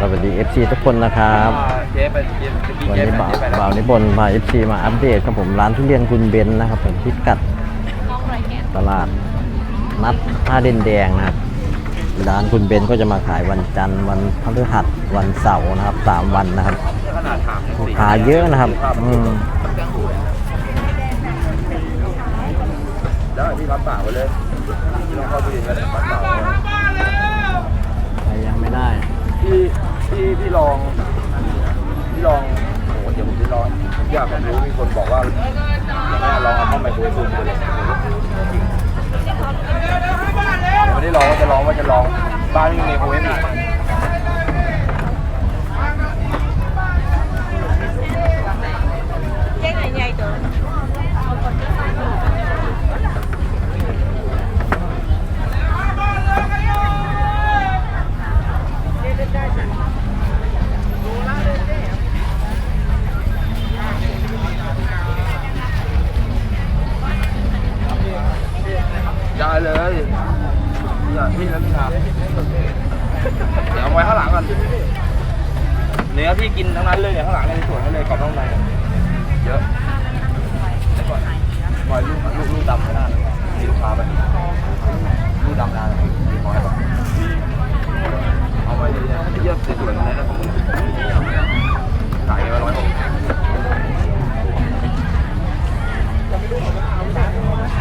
สวัสดี FC ทุกคนนะครับเจ๊ไปเจ๊ไปวันเจ๊นี้ไปบ่าวเจ๊ไปแล้วบ่าวนิพนธ์พา FC มาอัปเดตครับผมร้านทุเรียนคุณเบนซ์นะครับผมพิกัดตลาดนัดท่าดินแดงนะครับร้านคุณเบนซ์ก็จะมาขายวันจันทร์วันพฤหัสวันเสาร์นะครับสามวันนะครับขนาดถามลูกค้าเยอะนะครับอืมได้พี่รับปากไว้เลยพี่ลองเข้าไปดูกันรับปากไว้ใครยังไม่ได้พี่ พี่ลองพี่ลองโอ้โหเดี๋ยวผมพี่ลองอยากรู้มีคนบอกว่าอย่างนี้ลองเอาเข้าไมโครเวฟดูเลยไม่ได้ลองว่าจะลองว่าจะลองบ้านไม่มีไมโครเวฟอีก อย่าพี่นะพี่นาเดี๋ยวเอาไว้ข้างหลังก่อนเนื้อพี่กินทั้งนั้นเลยเนี่ยข้างหลังในสวนนั่นเลยกรอบนอกในเยอะเดี๋ยวก่อนปล่อยลูกลูกลูกดำไม่ได้เลยมีลูกค้าไปลูกดำได้เลยขอให้ก่อนเอาไว้ดีนะเยอะสวยๆตรงนั้นนะผมขายไปร้อยหก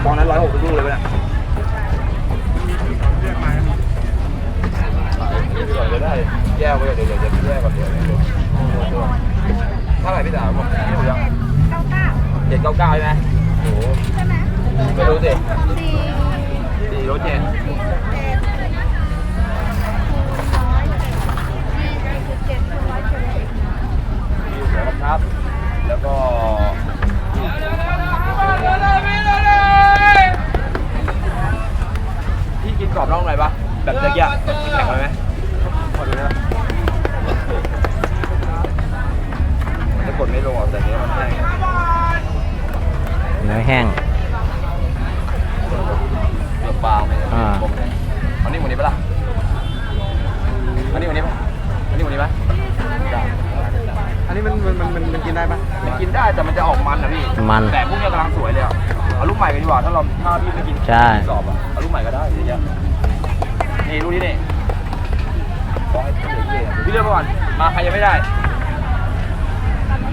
ตอนนั้นร้อยหกลูกเลยไปเนี่ย กไว้เดี๋ยวเดี๋ยวจะแยกก่อนเดี๋ยวเดี๋ยวเท่าไหร่พี่สาวผมพี่หมูยังเจ็ดเก้าเก้าใช่ไหมโอ้โหไม่รู้สิสี่รถเจ็ดมีเสือบครับ แล้วก็พี่กินกรอบร่องไหนปะแบบเมื่อกี้แข็งไหม แห้งเกือบบางเลยอ่า ผมเลยเอานี่หมดนี้ปะล่ะเอานี่หมดนี้ปะเอานี่หมดนี้ปะได้อันนี้มันมันมันมันมันกินได้ปะมันกินได้แต่มันจะออกมันนะพี่มัน แต่พวกเนี้ยกำลังสวยเลยอะเอาลูกใหม่กันดีกว่าถ้าเราถ้าพี่ไม่กินใช่กรอบอะเอาลูกใหม่ก็ได้เยอะๆนี่ลูกนี้นี่ขอให้พี่เลือกไปก่อนมาใครยังไม่ได้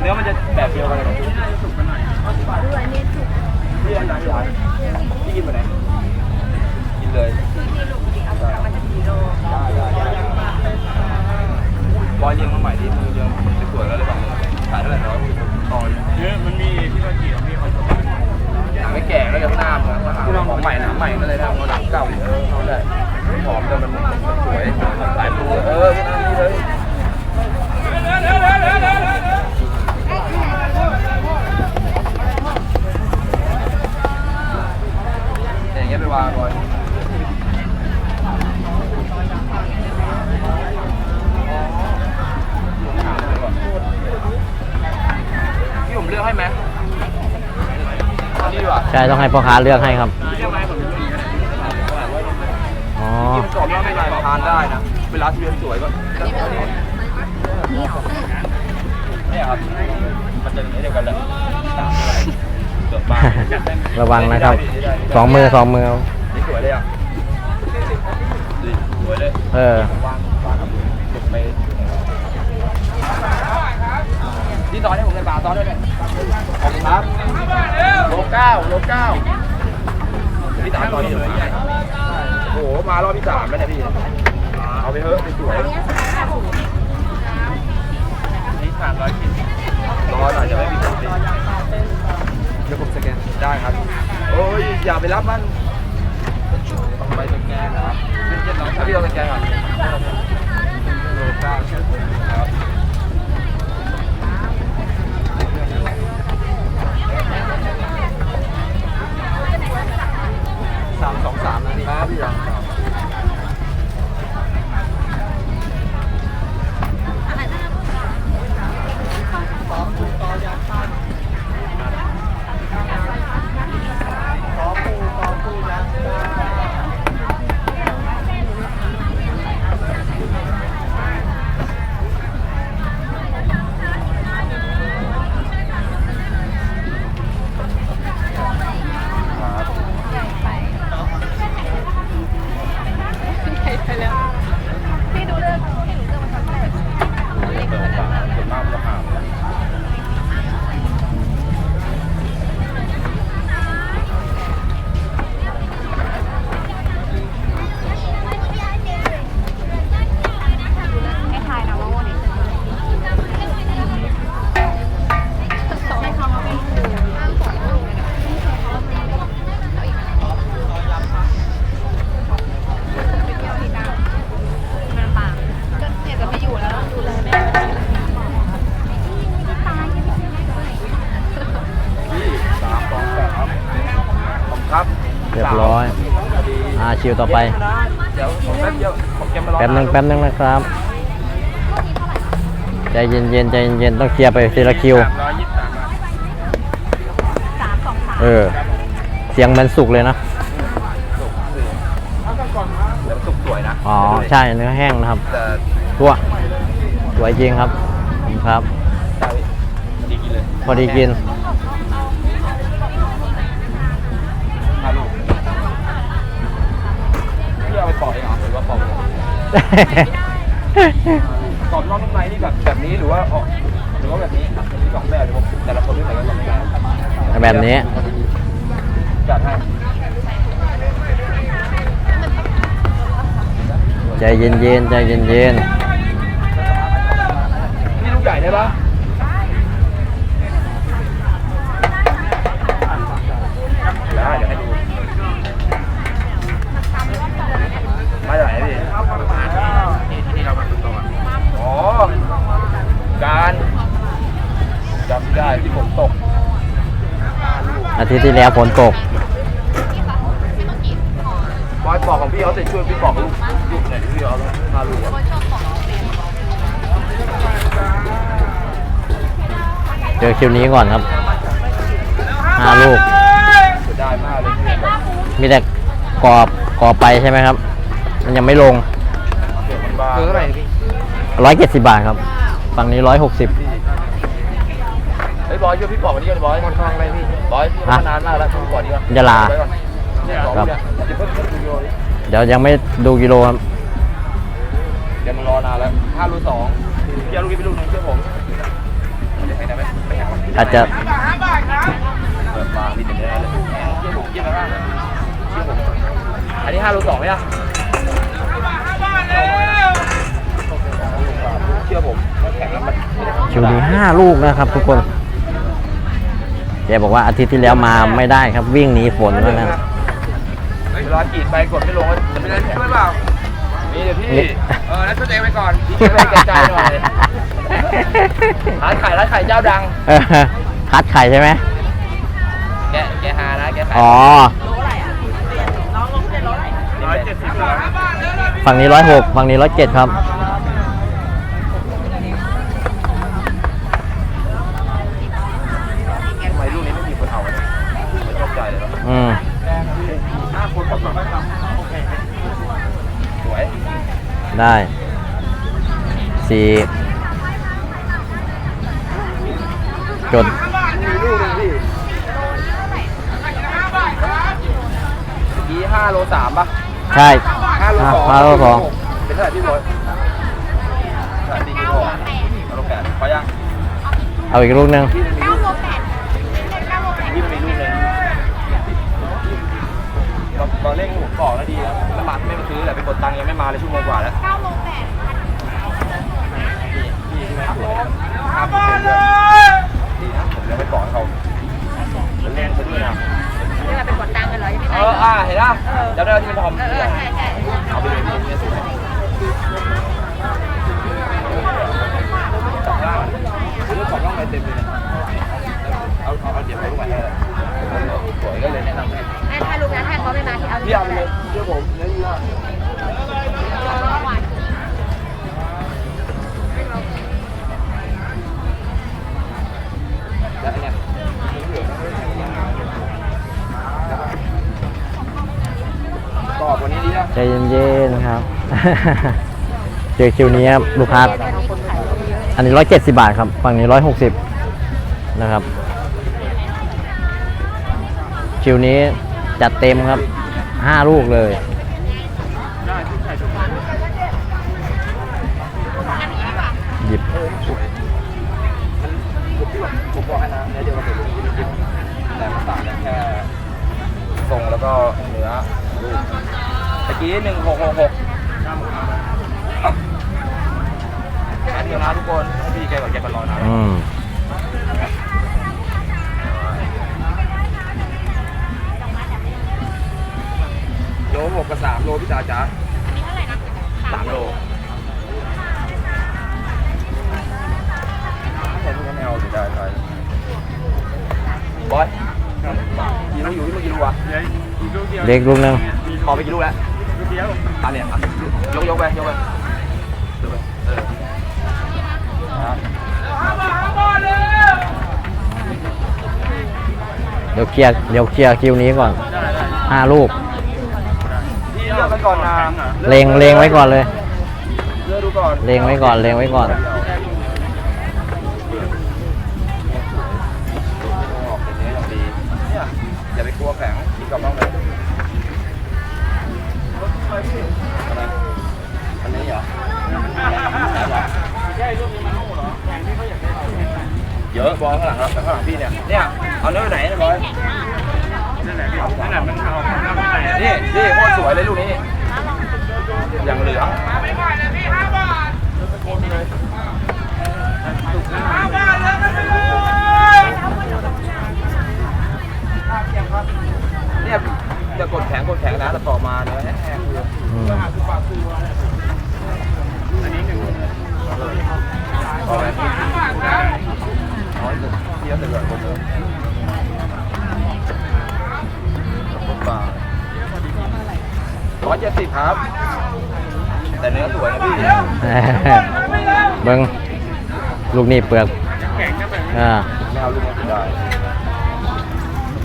เนื้อมันจะแบบเดียวกัน เลยพี่อันไหนพี่อันพี่กินไปไหนกินเลยได้ได้ได้บอยเลี้ยงมาใหม่ดิมือเลี้ยงสวยๆแล้วเลยป่ะขายเท่าไหร่เนาะต่อเยอะมันมีที่ว่าเกี่ยวมีคนหนังไม่แก่แล้วจะหน้าเหมือนของใหม่หนังใหม่ก็เลยทำเอาหนังเก่าเออเขาได้หอมแต่มันมันสวยสายปูเออพวกนั้นนี่เลย อย่างเงี้ยไปวางก่อนพี่ผมเลือกให้ไหมเอานี่ดีกว่าใช่ต้องให้พ่อค้าเลือกให้ครับ เลือกไหมผมเลือกอีกอ๋อกินกรอบแล้วไม่ได้ทานได้นะ เวลาทุเรียนสวยก็เนี่ยครับ มันจะไม่เดียวกันเลยสามอะไรเกือบบางระวังนะครับสองมือสองมือเอานี่สวยเลยอะดีสวยเลยเออวางวางกับจุดไปที่ตอนนี้ผมเป็นบาตอนด้วยเนี่ยขอบคุณครับโลเก้าโลเก้าพี่สามตอนนี้เลยโอ้โหมารอบที่สามแล้วเนี่ยพี่เอาไปเถอะสวยนี่สามร้อยชิ้นรอหน่อยจะไม่มีผล ดี๋ยวผมสแกนได้ครับ โอ้ยอย่าไปรับมันต้องไปสแกนนะครับถ้าพี่เราสแกนก่อนโลเก้า คิวต่อไป เดี๋ยวผมแป๊บเดียวผมจะมารอแป๊บนึงแป๊บนึงนะครับ ใจเย็นๆใจเย็นๆต้องเคลียร์ไปทีละคิว สามร้อยยี่สิบสามบาทเออ เสียงเหมันสุกเลยนะเดี๋ยวสุกสวยนะอ๋อ ใช่เนื้อแห้งนะครับ แต่ตัวสวยจริงครับครับใช่ดีกินเลย พอดีกิน กรอบนอกนุ่มในนี่แบบแบบนี้หรือว่าออกหรือว่าแบบนี้มีสองแบบหรือว่าแต่ละคนไม่เหมือนกันไม่ได้แบบนี้ จัดให้ใจเย็นๆใจเย็นนี่ลูกใหญ่ได้ปะได้เดี๋ยวให้ดูมาจากไหนพี่ที่ที่เรามาตรงๆอ๋อ การจำได้ที่ผมตก ๆ อา ทิตย์ที่แล้วฝนตกบอยปอกของพี่เขาเสร็จช่วยพี่ปอกลูกลูกหน่อยพี่เอาห้าลูกอะเจอคิวนี้ก่อนครับห้าลูกเสียดายมากเลยพี่แบบมีแต่กรอบกรอบไปใช่ไหมครับ มันยังไม่ลงเกิดมันบ้าเกิดเท่าไหร่พี่ร้อยเจ็ดสิบบาทครับ ฝั่งนี้ร้อยหกสิบเฮ้ย บอยช่วยพี่ปอกวันนี้ก่อนบอยมันทองอะไรพี่บอยพี่ฮะมานานมากแล้วช่วยปอกดีกว่ายะลาไว้ก่อนเนี่ยสองครับเนี่ยเดี๋ยวเพิ่งเพิ่งดูโยดิเดี๋ยวยังไม่ดูกิโลครับเดี๋ยวมันรอนานแล้วห้าลูกสองพี่เอาลูกนี้ไปลูกหนึงเชื่อผมเดี๋ยวให้ได้ไหมไม่เอาอาจจะเปิดมามีแต่เนื้อเลยเชื่อผมเยี่ยมมากเชื่อผมอันนี้ห้าลูกสองไหมอะเชื่อผมมันแข็งแล้วมันไม่ได้คิวนี้ห้าลูกนะครับทุกคน แกบอกว่าอาทิตย์ที่แล้วมาไม่ได้ครับวิ่งหนีฝนว่างั้นเวลากรีดไปกดไม่ลงก็จะไม่ได้แข็งหรือเปล่ามีเดี๋ยวพี่นี่เออแล้วช่วยตัวเองไปก่อนพี่ช่วยกระจายหน่อยร้านขายร้านขายเจ้าดังเออคัดไข่ใช่ไหมแกแกหานะแกขายอ๋อร้อยเจ็ดสิบแล้วฝั่งนี้ร้อยหกฝั่งนี้ร้อยเจ็ดครับ ออืมห้าคนประกอบโอเคสวยได้สี่จดมีลูกหนึงพี่เมื่อกี้ห้าโลสามป่ะ ใช่ห้าโลสองห้าโลสองเป็นเท่าไหร่พี่บอยเท่าไหร่สี่กิโลอะห้าโลแปดพอยังเอาอีกลูกหนึ่ง ตอนตอนเร่งผมบอกแล้วดีแล้วน้ำมันไม่มาซื้อแหละไปกดตังค์ยังไม่มาเลยชั่วโมงกว่าแล้วพี่พี่ที่ไม่สวยห้ามเป็นเรื่องดีนะผมยังไม่บอกให้เขาเล่นไปด้วยนะนี่มันเป็นกดตังค์กันเหรอยังไม่เอได้ออ่าเห็นป่ะจำได้ว่าที่เป็นทอม เออ ชื่อผมเดีมากแล้วเนี่ยกรอบกว่านี้ดีนะใจเย็นๆครับ เจอคิวนี้ครับลูกค้า อันนี้ร้อยเจ็ดสิบาทครับ ฝั่งนี้ร้อยหกสิบนะครับ คิวนี้จัดเต็มครับ ห้าลูกเลยหยิบผมที่แบบผมบอกให้นะเนื้อเดียวกันเลยแต่มันต่างกันแค่ทรงแล้วก็เนื้อลูกตะกี้หนึ่งหกหกหกอันเดียวนะทุกคนให้พี่แกกับแกกันรอนา โลหกกับสามโลพี่ตาจ๋าสามโลแค่นี้ก็ไม่เอาสิได้ไปบอยกี่ลูกอยู่ที่เมื่อกี้ลูกวะเล็กลูกหนึงพอไปกี่ลูกแล้วเเดียวอันเนี้ยอะยกยกไปยกไปยกไปเออครับเดี๋ยวเคลียร์เดี๋ยวเคลียร์คิวนี้ก่อนห้าลูกพี่เลือ กไปก่อนนะเลงเลงไว้ก่อนเลย เลือกดูก่อนเลงไว้ก่อนเลงไว้ก่อนออกเป็นเนื้ออย่างดีเนี่ยอย่าไปกลัวแข็งกินกับบ้างเลยอะไรอันนี้เหรอเยอะบอลข้างหลังครับแต่ข้างหลังพี่เนี่ยเนี่ยเอาเนื้อไหนนะบอย นั่นแหละพี่นั่นแหละมันเอาหน้ามันไปนี่นี่โคตรสวยเลยลูกนี้ อย่างเหลืองเนี่ยจะกดแข็งกดแข็งนะแต่ต่อมาเนื้อแห้งๆเลยอืมอันนี้หนึ่งอไปน้อยสุดที่จะเกิดคนเดิมคน บาร้อยเจ็ดสิบครับ แต่เนื้อสวยนะพี่เบิ้งลูกนี่เปลือกอ่าไม่เอาลูกนี้ไม่ได้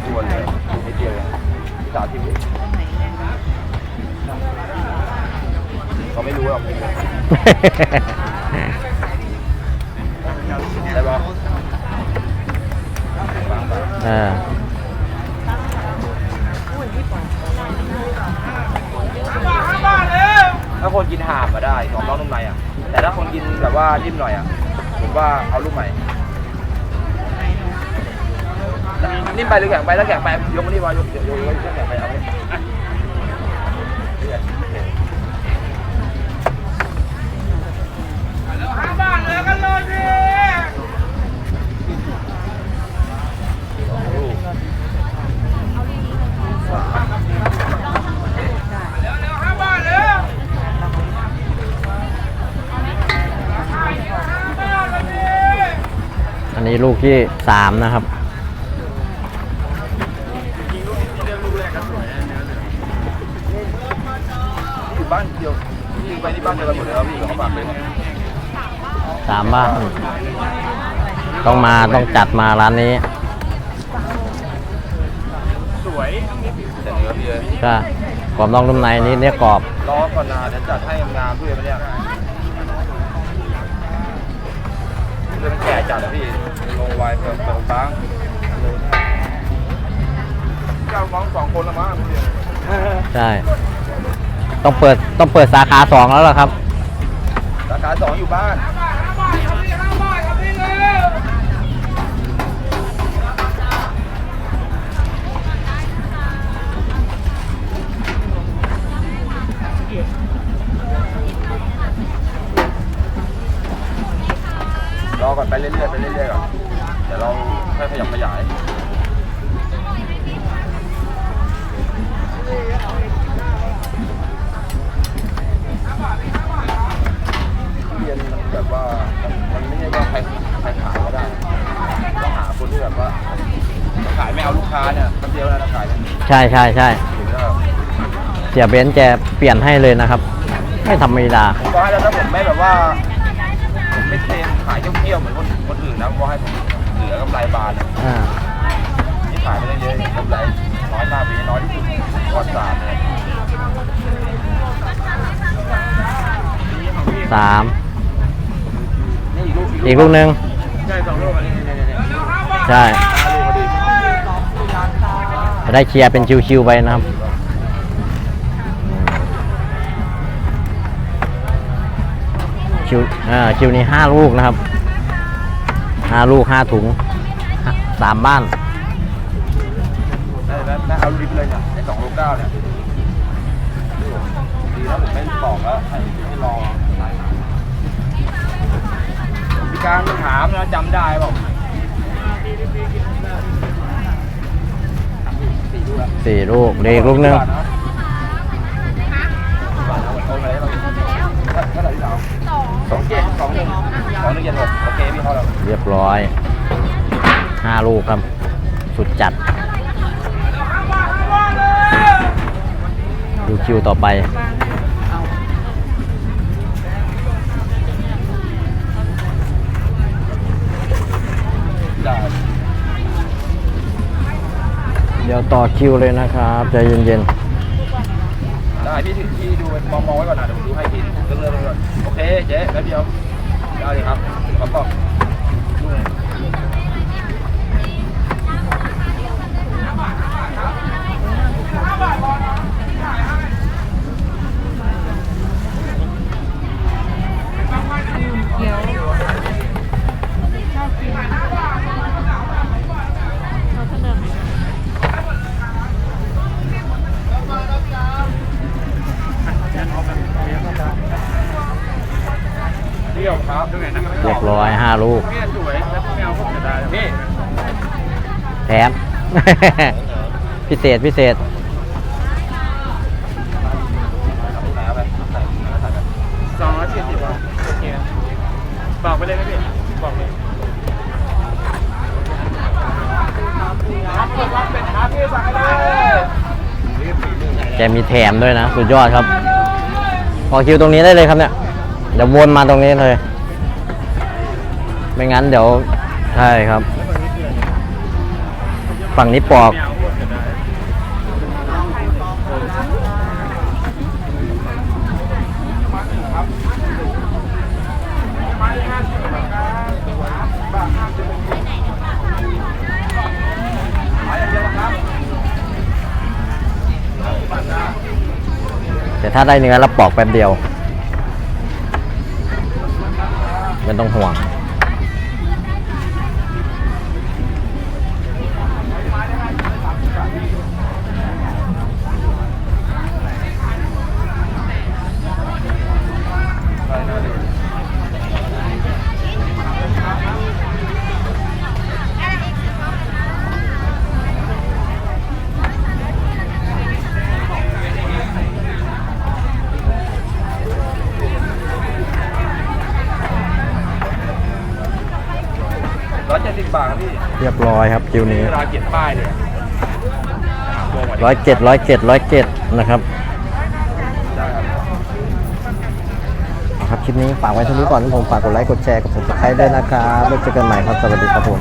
ตัวเลยไม่เดียวเองพี่สาวที่เขาไม่รู้หรอกได้ปะวา งไปเออถ้าคนกินห่ามมาได้หอมน้องนุ่มในอะ แต่ถ้าคนกินแบบว่านิ่มหน่อยอะผมว่าเอาลูกใหม่นิ่มไปหรือแข็งไปถ้าแข็งไปยกมานี่วายกยกยกยกแข็งไปเอาไปลูก อันนี้ลูกที่สามนะครับอยู่บ้านเดียวพี่ไปที่บ้านเดียวกันหมดเลยครับพี่เขาฝากเลยสามบ้าน ต้องมาต้องจัดมาร้านนี้ สวยแต่เนื้อพี่เลยก็กรอบนอกนุ่มในนี้เนื้อกรอบรอก่อนนะเดี๋ยวจัดให้งามๆด้วยมันเนี่ย เรื่องแก่จัดอะพี่โลไวเพิ่มเติมบ้างเจ้าฟังสองคนละมั้งพี่ใช่ ต้องเปิดต้องเปิดสาขาสองแล้วล่ะครับราคาสองอยู่บ้าน รอก่อนไปเรื่อยๆไปเรื่อยๆก่อนเดี๋ยวเราค่อยขยับขยายเรียนมันแบบว่ามันมันไม่ใช่ว่าใครใครขายก็ได้ต้องหาคนที่แบบว่าขายไม่เอาลูกค้าเนี่ยคนเดียวนะขายเนี่ยใช่ใช่ใช่ถึงแล้วเสียเบนซ์แกเปลี่ยนให้เลยนะครับ ไม่ธรรมดา ผมก็ให้แล้วถ้าผมไม่แบบว่าผมไม่ เทรนขายเที่ยวๆเหมือนคนคนอื่นนะก็ให้ผมเหลือกำไรบานอะอ่าที่ขายไม่ได้เยอะกำไรน้อยมากปีนี้น้อยที่สุดประวัติศาสตร์เลยสามนี่อีกลูกอีกลูกหนึ่งใช่สองลูกอันนี้เนี่ยเนี่ยเนี่ยใช่ห้าลูกพอดีจะได้เคลียร์เป็นชิวๆไปนะครับ คิวอ่าคิวนี้ห้าลูกนะครับห้าลูกห้าถุงห้าสามบ้านได้แล้วได้เอาลิฟต์เลยเนี่ยไอ้สองโลเก้าเนี่ยดีแล้วผมไม่บอกแล้วให้ให้รอหลายหางพี่การมันถามนะจำได้เปล่าสี่ลูกแล้วสี่ลูกเด็กลูกหนึ่ง บาทนะบาทนะวันโอนไปแล้วเท่าไหร่ที่เรา สองเจ็ดสองหนึ่งสองหนึ่งเจ็ดหกโอเคพี่เขาแล้วเรียบร้อยห้าลูกครับ สุดจัด ดูคิวต่อไปเดี๋ยวต่อคิวเลยนะครับ ใจเย็นๆ ได้พี่ถือพี่ดูมองมองไว้ก่อนนะเดี๋ยวผมดูให้พี่เริ่มเริ่มก่อนโอเคเจ๊แป๊บเดียวได้เลยครับขอบคุณ เดี่ยวครับตรงไหนนั่งๆเรียบร้อยห้าลูกเนี่ยสวยแล้วไม่เอาพวกเสียดายพี่แถม พิเศษพิเศษสองร้อยสี่สิบบาทโอเคบอกไปเลยนะพี่บอกเลยแกมีแถมด้วยนะ สุดยอดครับพอคิวตรงนี้ได้เลยครับเนี่ยเดี๋ยววนมาตรงนี้เลย ไม่งั้นเดี๋ยว ใช่ครับ ฝั่งนี้ปอก แต่ถ้าได้เนื้อแล้วปอกแป๊บเดียวไม่ ต้องห่วง เรียบร้อยครับคิวนี้เวลาเขียนป้ายเลยอะโกงกว่านี้ร้อยเจ็ดร้อยเจ็ดร้อยเจ็ดนะครับได้ครับเอาครับคลิปนี้ฝากไว้เท่านี้ก่อนผมฝากกดไลค์กดแชร์กด subscribe ด้วยนะครับแล้วเจอกันใหม่ครับสวัสดีครับผม